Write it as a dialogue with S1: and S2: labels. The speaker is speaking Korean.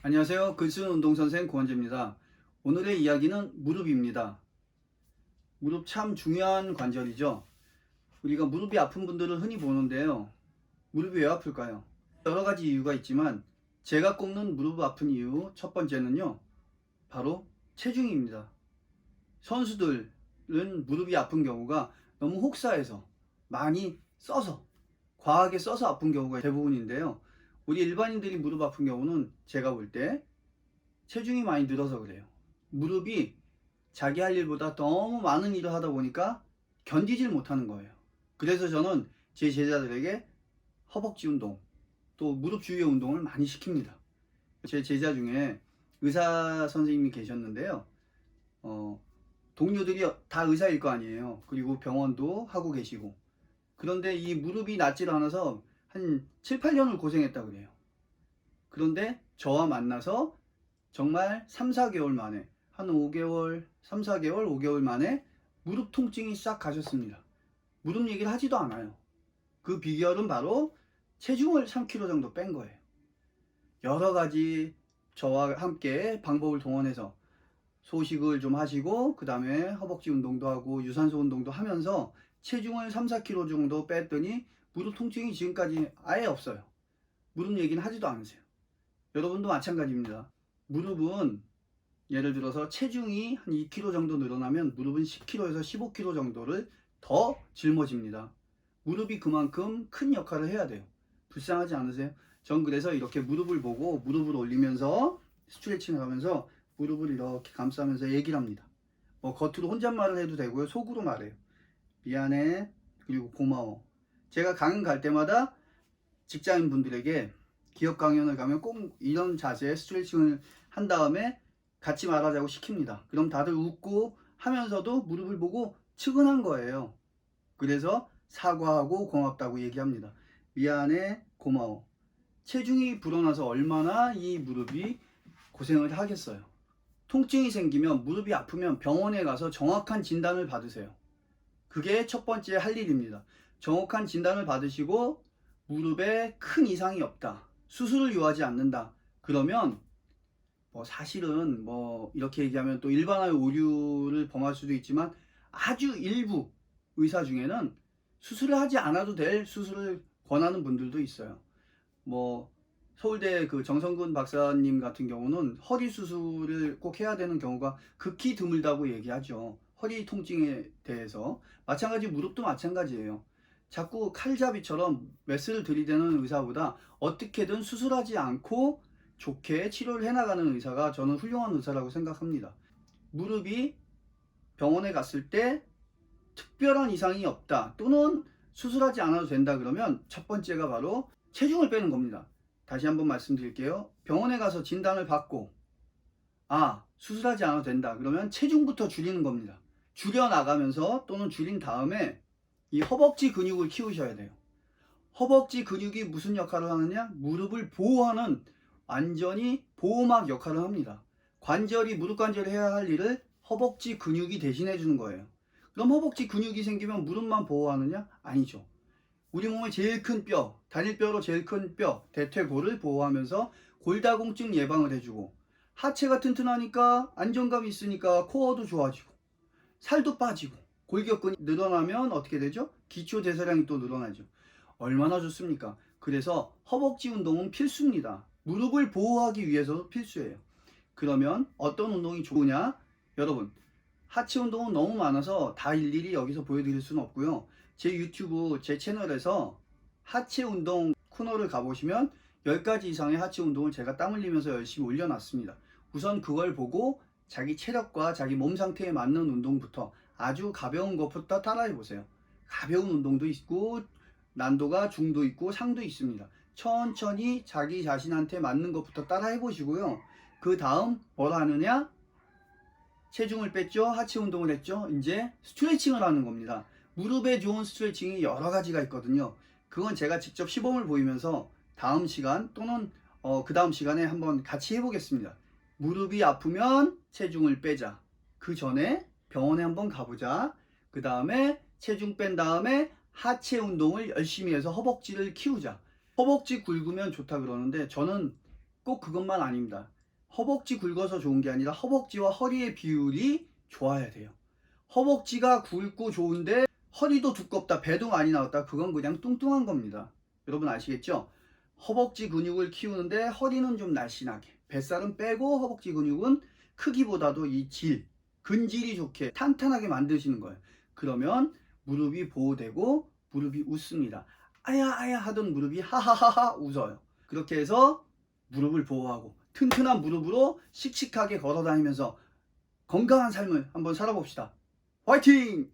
S1: 안녕하세요. 글쓰는 운동선생 고원재입니다. 오늘의 이야기는 무릎입니다. 무릎 참 중요한 관절이죠. 우리가 무릎이 아픈 분들을 흔히 보는데요. 무릎이 왜 아플까요? 여러 가지 이유가 있지만 제가 꼽는 무릎 아픈 이유 첫 번째는요. 바로 체중입니다. 선수들은 무릎이 아픈 경우가 너무 혹사해서 많이 써서 과하게 써서 아픈 경우가 대부분인데요. 우리 일반인들이 무릎 아픈 경우는 제가 볼 때 체중이 많이 늘어서 그래요. 무릎이 자기 할 일보다 너무 많은 일을 하다 보니까 견디질 못하는 거예요. 그래서 저는 제 제자들에게 허벅지 운동, 또 무릎 주위의 운동을 많이 시킵니다. 제 제자 중에 의사 선생님이 계셨는데요. 어, 동료들이 다 의사일 거 아니에요. 그리고 병원도 하고 계시고. 그런데 이 무릎이 낫질 않아서 한 7, 8년을 고생했다 그래요. 그런데 저와 만나서 정말 3, 4개월 만에 한 5개월, 3, 4개월, 5개월 만에 무릎 통증이 싹 가셨습니다. 무릎 얘기를 하지도 않아요. 그 비결은 바로 체중을 3kg 정도 뺀 거예요. 여러 가지 저와 함께 방법을 동원해서 소식을 좀 하시고 그 다음에 허벅지 운동도 하고 유산소 운동도 하면서 체중을 3, 4kg 정도 뺐더니 무릎 통증이 지금까지 아예 없어요. 무릎 얘기는 하지도 않으세요. 여러분도 마찬가지입니다. 무릎은 예를 들어서 체중이 한 2kg 정도 늘어나면 무릎은 10kg에서 15kg 정도를 더 짊어집니다. 무릎이 그만큼 큰 역할을 해야 돼요. 불쌍하지 않으세요? 전 그래서 이렇게 무릎을 보고 무릎을 올리면서 스트레칭을 하면서 무릎을 이렇게 감싸면서 얘기를 합니다. 뭐 겉으로 혼잣말을 해도 되고요. 속으로 말해요. 미안해. 그리고 고마워. 제가 강연 갈 때마다 직장인 분들에게 기업 강연을 가면 꼭 이런 자세의 스트레칭을 한 다음에 같이 말하자고 시킵니다. 그럼 다들 웃고 하면서도 무릎을 보고 측은한 거예요. 그래서 사과하고 고맙다고 얘기합니다. 미안해, 고마워. 체중이 불어나서 얼마나 이 무릎이 고생을 하겠어요. 통증이 생기면 무릎이 아프면 병원에 가서 정확한 진단을 받으세요. 그게 첫 번째 할 일입니다. 정확한 진단을 받으시고 무릎에 큰 이상이 없다. 수술을 요하지 않는다. 그러면 뭐 사실은 뭐 이렇게 얘기하면 또 일반화의 오류를 범할 수도 있지만 아주 일부 의사 중에는 수술을 하지 않아도 될 수술을 권하는 분들도 있어요. 뭐 서울대 그 정성근 박사님 같은 경우는 허리 수술을 꼭 해야 되는 경우가 극히 드물다고 얘기하죠. 허리 통증에 대해서 마찬가지 무릎도 마찬가지예요. 자꾸 칼잡이처럼 메스를 들이대는 의사보다 어떻게든 수술하지 않고 좋게 치료를 해나가는 의사가 저는 훌륭한 의사라고 생각합니다. 무릎이 병원에 갔을 때 특별한 이상이 없다 또는 수술하지 않아도 된다 그러면 첫 번째가 바로 체중을 빼는 겁니다. 다시 한번 말씀드릴게요. 병원에 가서 진단을 받고 아 수술하지 않아도 된다 그러면 체중부터 줄이는 겁니다. 줄여 나가면서 또는 줄인 다음에 이 허벅지 근육을 키우셔야 돼요. 허벅지 근육이 무슨 역할을 하느냐? 무릎을 보호하는 완전히 보호막 역할을 합니다. 관절이 무릎 관절이 해야 할 일을 허벅지 근육이 대신해 주는 거예요. 그럼 허벅지 근육이 생기면 무릎만 보호하느냐? 아니죠. 우리 몸의 제일 큰 뼈, 단일뼈로 제일 큰 뼈, 대퇴골을 보호하면서 골다공증 예방을 해주고 하체가 튼튼하니까 안정감이 있으니까 코어도 좋아지고 살도 빠지고 골격근이 늘어나면 어떻게 되죠? 기초 대사량이 또 늘어나죠. 얼마나 좋습니까? 그래서 허벅지 운동은 필수입니다. 무릎을 보호하기 위해서도 필수예요. 그러면 어떤 운동이 좋으냐? 여러분, 하체 운동은 너무 많아서 다 일일이 여기서 보여드릴 수는 없고요. 제 유튜브, 제 채널에서 하체 운동 코너를 가보시면 10가지 이상의 하체 운동을 제가 땀 흘리면서 열심히 올려놨습니다. 우선 그걸 보고 자기 체력과 자기 몸 상태에 맞는 운동부터 아주 가벼운 것부터 따라해 보세요. 가벼운 운동도 있고 난도가 중도 있고 상도 있습니다. 천천히 자기 자신한테 맞는 것부터 따라해 보시고요. 그 다음 뭐라 하느냐? 체중을 뺐죠? 하체 운동을 했죠? 이제 스트레칭을 하는 겁니다. 무릎에 좋은 스트레칭이 여러 가지가 있거든요. 그건 제가 직접 시범을 보이면서 다음 시간 또는 어, 그 다음 시간에 한번 같이 해보겠습니다. 무릎이 아프면 체중을 빼자. 그 전에 병원에 한번 가보자. 그 다음에 체중 뺀 다음에 하체 운동을 열심히 해서 허벅지를 키우자. 허벅지 굵으면 좋다 그러는데 저는 꼭 그것만 아닙니다. 허벅지 굵어서 좋은 게 아니라 허벅지와 허리의 비율이 좋아야 돼요. 허벅지가 굵고 좋은데 허리도 두껍다, 배도 많이 나왔다. 그건 그냥 뚱뚱한 겁니다. 여러분 아시겠죠? 허벅지 근육을 키우는데 허리는 좀 날씬하게, 뱃살은 빼고 허벅지 근육은 크기보다도 이 질, 근질이 좋게 탄탄하게 만드시는 거예요. 그러면 무릎이 보호되고 무릎이 웃습니다. 아야 아야 하던 무릎이 하하하하 웃어요. 그렇게 해서 무릎을 보호하고 튼튼한 무릎으로 씩씩하게 걸어 다니면서 건강한 삶을 한번 살아봅시다. 화이팅!